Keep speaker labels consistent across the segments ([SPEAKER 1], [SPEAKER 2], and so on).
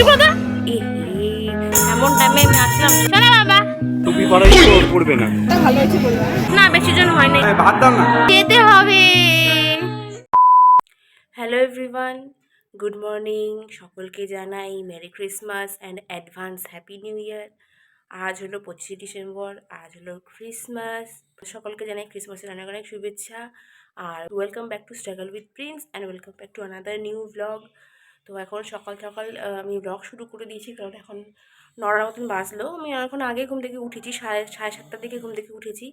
[SPEAKER 1] চুপ করো তো। এমন টাইমে আমি আসলাম। চলো বাবা।
[SPEAKER 2] টুপি পরাই তো পড়বে না।
[SPEAKER 1] না বেশি জন হয় নাই।
[SPEAKER 2] ভাত দাও না।
[SPEAKER 1] যেতে হবে। হ্যালো এভরিওয়ান গুড মর্নিং সকলকে জানাই merry christmas and advance happy new year আজ হলো পঁচিশে ডিসেম্বর আজ হলো ক্রিসমাস সকলকে জানাই ক্রিসমাসের অনেক অনেক শুভেচ্ছা। আর welcome back to struggle with prince and welcome back to another new blog তো এখন সকাল সকাল আমি ব্লগ শুরু করে দিয়েছি, কারণ এখন নটার মতন বাজলো। আমি এখন আগে ঘুম থেকে উঠেছি, সাড়ে সাড়ে সাতটার দিকে ঘুম থেকে উঠেছি।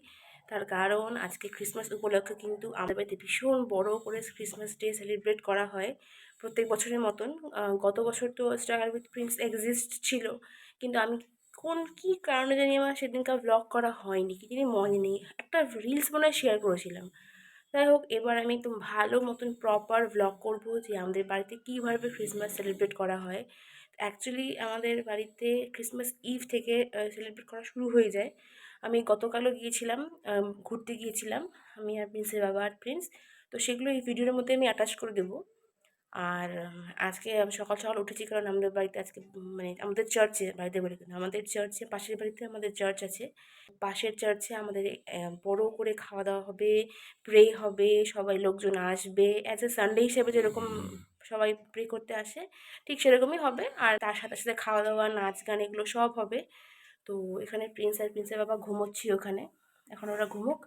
[SPEAKER 1] তার কারণ আজকে ক্রিসমাস উপলক্ষে কিন্তু আমাদের বাড়িতে ভীষণ বড় করে ক্রিসমাস ডে সেলিব্রেট করা হয়, প্রত্যেক বছরের মতন। গত বছর তো স্ট্রাগল উইথ প্রিন্স এক্সিস্ট ছিল, কিন্তু আমি কোন, কী কারণে জানি আমার সেদিনকার ব্লগ করা হয়নি, কি জানি মনে নেই। একটা রিলস মনে হয় শেয়ার করেছিলাম। যাই হোক, এবার আমি একদম ভালো মতন প্রপার ব্লগ করব যে আমাদের বাড়িতে কীভাবে ক্রিসমাস সেলিব্রেট করা হয়। অ্যাকচুয়ালি আমাদের বাড়িতে ক্রিসমাস ইভ থেকে সেলিব্রেট করা শুরু হয়ে যায়। আমি গতকালও গিয়েছিলাম ঘুরতে গিয়েছিলাম, আমি আর প্রিন্সের বাবা আর প্রিন্স তো সেগুলো এই ভিডিওর মধ্যে আমি অ্যাটাচ করে দেবো। আর আজকে আমি সকাল সকাল উঠেছি কারণ আমাদের বাড়িতে আজকে মানে আমাদের চার্চে বাড়িতে না আমাদের চার্চে পাশের বাড়িতে আমাদের চার্চ আছে। পাশের চার্চে আমাদের বড় করে খাওয়া দাওয়া হবে প্রে হবে, সবাই লোকজন আসবে। অ্যাজ এ সানডে হিসেবে যেরকম সবাই প্রে করতে আসে, ঠিক সেরকমই হবে। আর তার সাথে সাথে খাওয়া দাওয়া, নাচ গান এগুলো সব হবে। তো এখানে প্রিন্স আর প্রিন্সের বাবা ঘুমোচ্ছি ওখানে। এখন ওরা ঘুমুক,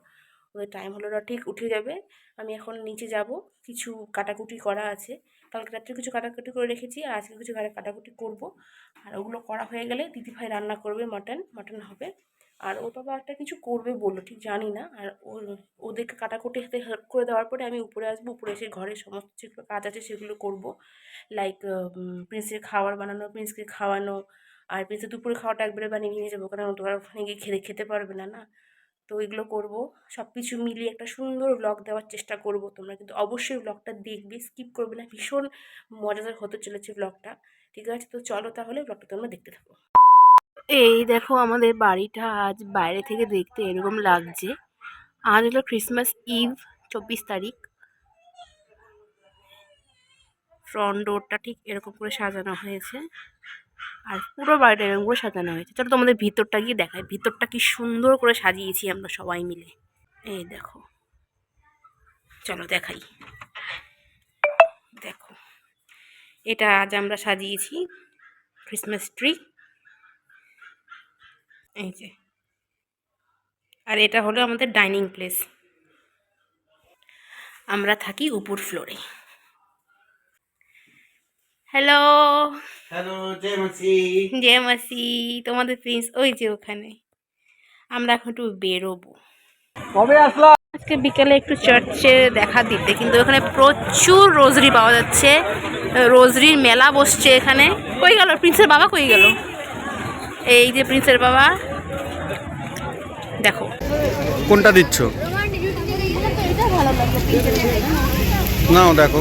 [SPEAKER 1] ওদের টাইম হলো ওরা ঠিক উঠে যাবে। আমি এখন নিচে যাব, কিছু কাটাকুটি করা আছে। কালকে রাত্রে কিছু কাটাকুটি করে রেখেছি আর আজকে কিছু কাটা- কাটাকুটি করব। আর ওগুলো করা হয়ে গেলে দিদিভাই রান্না করবে মাটন মাটন হবে। আর ও বাবা একটা কিছু করবে বলল, ঠিক জানি না। আর ওদেরকে কাটাকুটি হাতে হেল্প করে দেওয়ার পরে আমি উপরে আসব, উপরে এসে ঘরের সমস্ত যেগুলো কাজ আছে সেগুলো করব। লাইক প্রিন্সের খাবার বানানো প্রিন্সকে খাওয়ানো। আর প্রিন্সের দুপুরে খাওয়াটা একবারে বানিয়ে নিয়ে যাব কারণ ওখানে গিয়ে খেতে খেতে পারবে না না। তো এগুলো করব। সব কিছু মিলিয়ে একটা সুন্দর ব্লগ দেওয়ার চেষ্টা করব। তোমরা কিন্তু অবশ্যই ব্লগটা দেখবে স্কিপ করবে না। ভীষণ মজাদার হতে চলেছে ব্লগটা ঠিক আছে? তো চলো তাহলে ব্লগটা তোমরা দেখতে থাকো। এই দেখো আমাদের বাড়িটা আজ বাইরে থেকে দেখতে এরকম লাগছে। আজ হলো ক্রিসমাস ইভ চব্বিশ তারিখ। ফ্রন্ট ডোরটা ঠিক এরকম করে সাজানো হয়েছে। আর পুরো বাড়িটা এরকম করে সাজানো হয়েছে। চলো তোমাদের ভিতরটা গিয়ে দেখাই। ভিতরটা কি সুন্দর করে সাজিয়েছি আমরা সবাই মিলে। এই দেখো। চলো দেখাই। দেখো। এটা আজ আমরা সাজিয়েছি ক্রিসমাস ট্রি এই যে। আর এটা হলো আমাদের ডাইনিং প্লেস আমরা থাকি উপর ফ্লোরে হ্যালো
[SPEAKER 2] হ্যালো জয় মাসি
[SPEAKER 1] জে মাসি তোমাদের প্রিন্স ওই যে ওখানে। আমরা এখন একটু বেরোবো।
[SPEAKER 2] কবে আসলা?
[SPEAKER 1] আজকে বিকেলে একটু চার্চে দেখা দিতে কিন্তু ওখানে প্রচুর রোজরি পাওয়া যাচ্ছে। রোজরির মেলা বসছে এখানে। কই গেল? প্রিন্সের বাবা কই গেল? এই যে প্রিন্সের বাবা। দেখো।
[SPEAKER 2] কোনটা দিচ্ছ? নাও দেখো।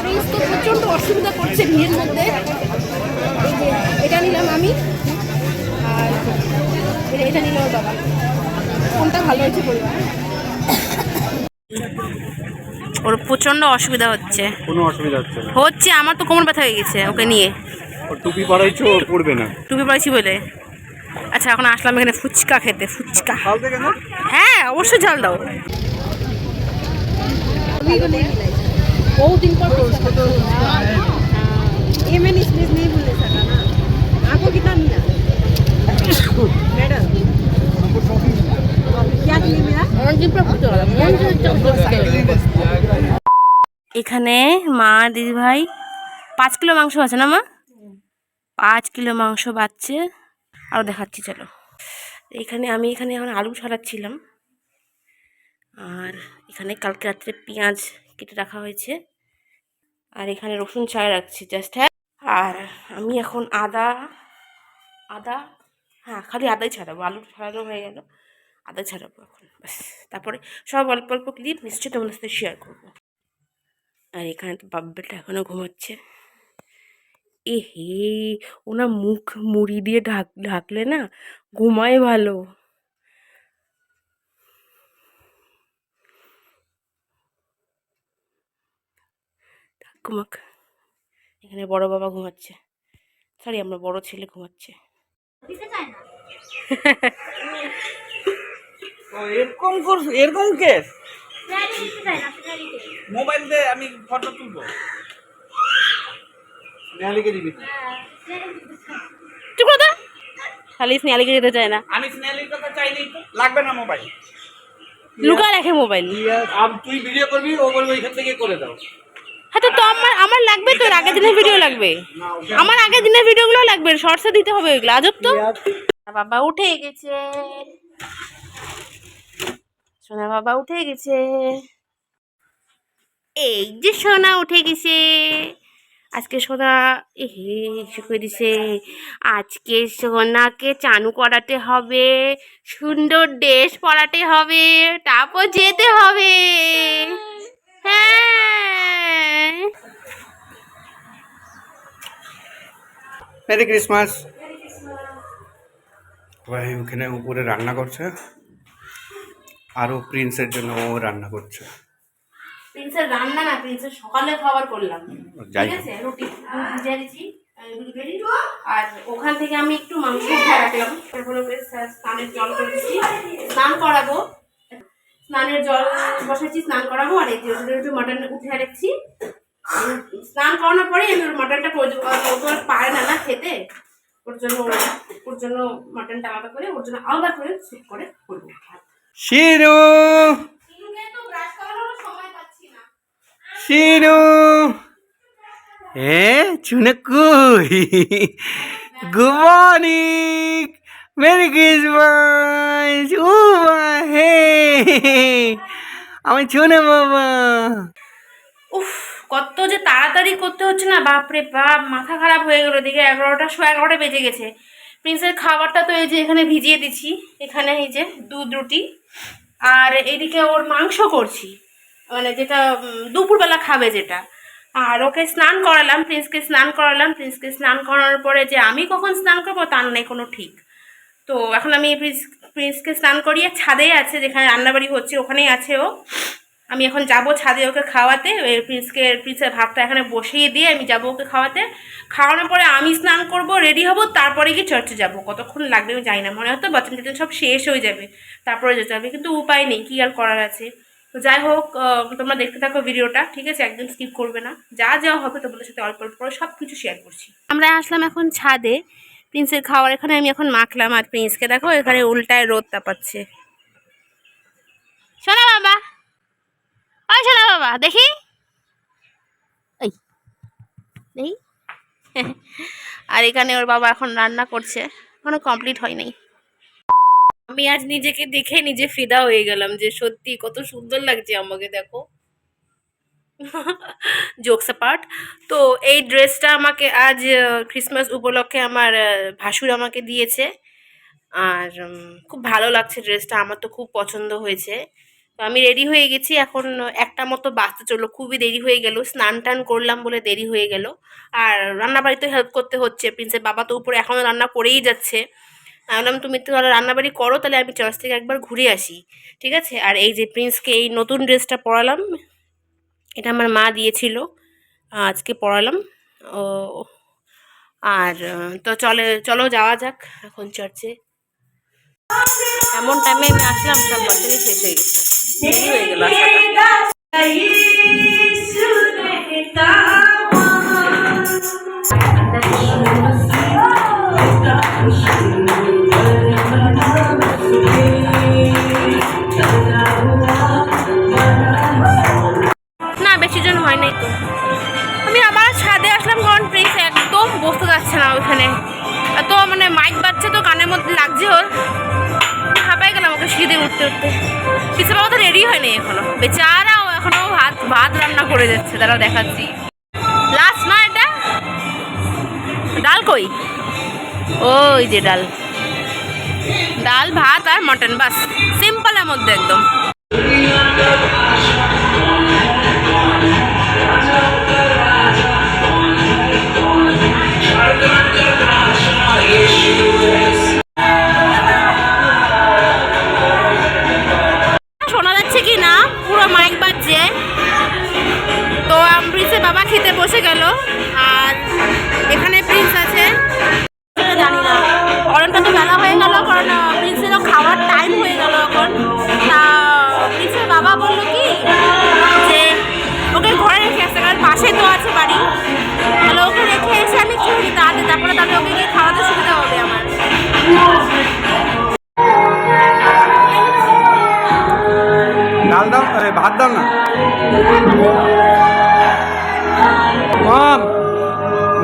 [SPEAKER 3] ফ্রিজ তো প্রচণ্ড অসুবিধা করছে বিয়ের মধ্যে। এই যে এটা নিলাম আমি। আর এটা- নিল ওর বাবা। কোনটা ভালো হয়েছে বলব
[SPEAKER 1] ওর প্রচণ্ড অসুবিধা হচ্ছে।
[SPEAKER 2] কোনো অসুবিধা হচ্ছে না।
[SPEAKER 1] হচ্ছে আমার তো কোমর ব্যথা হয়ে গেছে ওকে নিয়ে।
[SPEAKER 2] ওর টুপি পরাইছো ওর পড়বে না।
[SPEAKER 1] টুপি পড়েছি বলে। আচ্ছা এখন আসলাম এখানে ফুচকা খেতে ফুচকা। হ্যাঁ অবশ্যই ঝাল দাও।
[SPEAKER 3] बहुत दिन पर ये मैंने इसमें नहीं बोले सका ना आपको कितना मिला मैडम क्या लिए मेरा
[SPEAKER 1] এখানে মা দিদিভাই পাঁচ কিলো মাংস আছে না মা পাঁচ কিলো মাংস বাচ্ছে আরও দেখাচ্ছি চলো এখানে আমি এখানে এখন আলু ছাড়াচ্ছিলাম আর এখানে কালকে রাত্রে পেঁয়াজ কেটে রাখা হয়েছে। আর এখানে রসুন ছাড়া রাখছি জাস্ট হ্যাঁ আর আমি এখন আদা আদা হ্যাঁ খালি আদাই ছাড়াবো, আলু ছাড়ানো হয়ে গেল, আদা ছাড়াবো এখন, ব্যাস। তারপরে সব অল্প অল্প ক্লিপ, নিশ্চয়ই তোমাদের সাথে শেয়ার করব। আর এখানে তো বাব্বেটা এখনও ঘুমাচ্ছে। এ হে ওনা মুখ মুড়ি দিয়ে ঢাক, ঢাকলে না, ঘুমায় ভালো। ঘুমাক। এখানে বড় বাবা ঘুমাচ্ছে। সরি আমরা বড় ছেলে ঘুমাচ্ছে।
[SPEAKER 4] এরকম করছ এরকম কেস? মোবাইল দিয়ে আমি ফটো তুলবো।
[SPEAKER 2] নেহালিকে দিবি
[SPEAKER 1] চুপ কথা খালি স্নেহালিকে যেতে চায় না।
[SPEAKER 4] আমি স্নেহালির কথা চাইনি লাগবে না মোবাইল
[SPEAKER 1] লুকা রাখে মোবাইল
[SPEAKER 4] আর তুই ভিডিও করবি ও বলব এখান থেকে করে দাও।
[SPEAKER 1] হ্যাঁ তো আমার আমার লাগবে তো এর আগের দিনের ভিডিও লাগবে। আমার আগের দিনের ভিডিওগুলো লাগবে শর্টসে দিতে হবে ওইগুলো, আজব তো। বাবা উঠে গেছে। সোনা বাবা উঠে গেছে। এই যে সোনা উঠে গেছে। আজকে সোনা শুকিয়ে দিছে। আজকে সোনাকে চানু করাতে হবে, সুন্দর ড্রেস পরাতে হবে, তারপর যেতে হবে। হ্যাঁ।
[SPEAKER 2] মেরি ক্রিসমাস ভাই ওখানে উপরে রান্না করছে। আরও প্রিন্সের জন্য ও রান্না করছে।
[SPEAKER 1] প্রিন্সের রান্না না প্রিন্সের সকালে খাবার করলাম। ঠিক আছে? রুটি বেরি। আর ওখান থেকে আমি একটু মাংস রাখলাম। স্নানের জল করে দিচ্ছি। স্নান করাবো। স্নানের জল বসাচ্ছি, স্নান করাবো, আর এই একটু মাটন উঠে রাখছি। স্নান করানোর পরে আমি ওর মাটনটা করে পারে না না খেতে। ওর জন্য ওর জন্য মাটনটা আলাদা করে, ওর জন্য আলাদা করে স্যুপ করে করব।
[SPEAKER 2] শিরু! শিরু! এ, Chunku! Good morning! Merry christmas ও হে আমি চুনে বাবা।
[SPEAKER 1] উফ, কত যে তাড়াতাড়ি করতে হচ্ছে না, বাপরে বাপ, মাথা খারাপ হয়ে গেলো দিকে এগারোটা শো এগারোটা বেজে গেছে। প্রিন্সের খাবারটা তো এই যে এখানে ভিজিয়ে দিচ্ছি। এখানে এই যে দুধ, রুটি। আর এইদিকে ওর মাংস করছি। মানে যেটা দুপুরবেলা খাবে যেটা। আর ওকে স্নান করালাম, প্রিন্সকে স্নান করালাম। প্রিন্সকে স্নান করানোর পরে যে আমি কখন স্নান করব তার নেই কোনো ঠিক। তো এখন আমি প্রিন্স প্রিন্সকে স্নান করিয়ে ছাদেই আছে, যেখানে রান্নাবাড়ি হচ্ছে, ওখানেই আছে ও। আমি এখন যাব ছাদে ওকে খাওয়াতে প্রিন্সকে প্রিন্সের ভাতটা এখানে বসিয়ে দিয়ে আমি যাব ওকে খাওয়াতে। খাওয়ানোর পরে আমি স্নান করব রেডি হব, তারপরে গিয়ে চার্চে যাব। কতক্ষণ লাগবে আমি জানি না, মনে হতো বাচ্চা টাচ্চা সব শেষ হয়ে যাবে, তারপরে যেতে হবে। কিন্তু উপায় নেই, কী আর করার আছে। তো যাই হোক তোমরা দেখতে থাকো ভিডিওটা, ঠিক আছে? একদম স্কিপ করবে না। যা যা হবে তোমাদের সাথে অল্প অল্প করে সব কিছু শেয়ার করছি। আমরা আসলাম এখন ছাদে। প্রিন্সের খাওয়ার এখানে আমি এখন মাখলাম আর প্রিন্সকে দেখো এখানে উল্টায় রোদ তাপাচ্ছে। শোনা বাবা। ওই শোনা বাবা দেখি। এই দেখি আর এখানে ওর বাবা এখন রান্না করছে এখনও কমপ্লিট হয় নাই আমি আজ নিজেকে দেখে নিজে ফিদা হয়ে গেলাম যে সত্যি কত সুন্দর লাগছে আমাকে দেখো। জোকস পার্ট তো এই ড্রেসটা আমাকে আজ ক্রিসমাস উপলক্ষে আমার ভাসুর আমাকে দিয়েছে। আর খুব ভালো লাগছে ড্রেসটা, আমার তো খুব পছন্দ হয়েছে। তো আমি রেডি হয়ে গেছি, এখন একটা মতো বাঁচতে চলল, খুবই দেরি হয়ে গেল, স্নান টান করলাম বলে দেরি হয়ে গেল। আর রান্নাবাড়িতে হেল্প করতে হচ্ছে প্রিন্সের বাবা তো উপরে এখনও রান্না করেই যাচ্ছে। বললাম, তুমি তো রান্নাবাড়ি করো, তাহলে আমি চার্চ থেকে একবার ঘুরে আসি। ঠিক আছে? আর এই যে প্রিন্সকে এই নতুন ড্রেসটা পরালাম এটা আমার মা দিয়েছিল, আজকে পড়ালাম। ও, আর, তো চলে, চলো যাওয়া যাক এখন চার্চে এমন টাইমে আমি আসলাম সব বাচ্চারই শেষ হয়ে গেছে। হয়ে গেল উঠতে উঠতে কিছু বাবা তো রেডি হয়নি এখনও। বেচারা এখনও ভাত ভাত রান্না করে যাচ্ছে তারা দেখাচ্ছি। লাস্ট না এটা? ডাল কই? ওই যে ডাল। ডাল, ভাত আর মটন বাস। সিম্পলের মধ্যে একদম।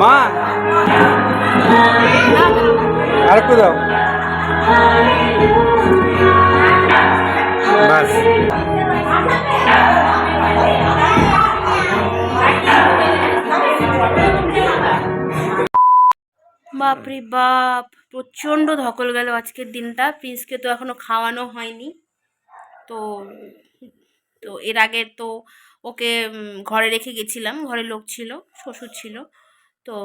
[SPEAKER 2] মা। আর একটু দাও
[SPEAKER 1] বাপরে বাপ, প্রচণ্ড ধকল গেল আজকের দিনটা। প্রিন্সকে তো এখনও খাওয়ানো হয়নি। তো তো এর আগে তো ওকে ঘরে রেখে গেছিলাম। ঘরে লোক ছিল, শ্বশুর ছিল। তো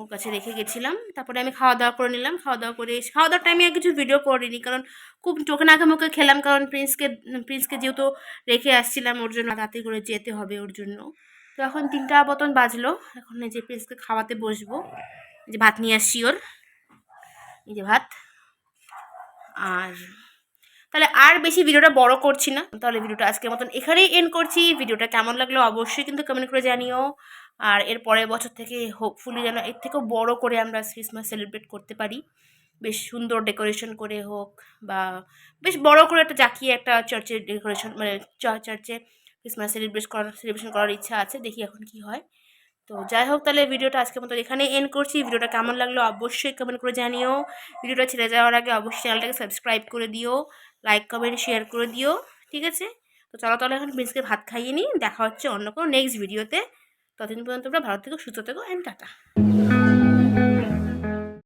[SPEAKER 1] ওর কাছে রেখে গেছিলাম। তারপরে আমি খাওয়া দাওয়া করে নিলাম। খাওয়া দাওয়া করে খাওয়া দাওয়ার টাইমে আর কিছু ভিডিও করিনি। কারণ খুব চোখে নাকে মুখে খেলাম। কারণ প্রিন্সকে প্রিন্সকে যেহেতু রেখে আসছিলাম, ওর জন্য রাতে করে যেতে হবে ওর জন্য। তো এখন তিনটা মতন বাজলো। এখন এই যে প্রিন্সকে খাওয়াতে বসবো। এই যে ভাত নিয়ে আসছি ওর। এই যে ভাত। আর তাহলে আর বেশি ভিডিওটা বড় করছি না। তাহলে ভিডিওটা আজকের মতন এখানেই এন্ড করছি। ভিডিওটা কেমন লাগল অবশ্যই কিন্তু কমেন্ট করে জানিও। আর এর পরের বছর থেকে হোপফুলি যেন এর থেকেও বড় করে আমরা ক্রিসমাস সেলিব্রেট করতে পারি। বেশ সুন্দর ডেকোরেশন করে হোক বা বেশ বড় করে একটা জাকিয়ে একটা চার্চের ডেকোরেশন মানে চার্চে ক্রিসমাস সেলিব্রেট করার সেলিব্রেশন করার ইচ্ছা আছে, দেখি এখন কি হয়। তো যাই হোক তাহলে ভিডিওটা আজকের মতো এখানেই এন্ড করছি। ভিডিওটা কেমন লাগল অবশ্যই কমেন্ট করে জানিও। ভিডিওটা ছেড়ে যাওয়ার আগে অবশ্যই চ্যানেলটাকে সাবস্ক্রাইব করে দিও লাইক কমেন্ট শেয়ার করে দিও, ঠিক আছে? তো চলো তাহলে এখন প্রিন্সকে ভাত খাইয়ে নিই, দেখা হচ্ছে অন্য কোনো নেক্সট ভিডিওতে ততদিন পর্যন্ত তোমরা ভালো থেকো সুস্থ থেকো অ্যান্ড টাটা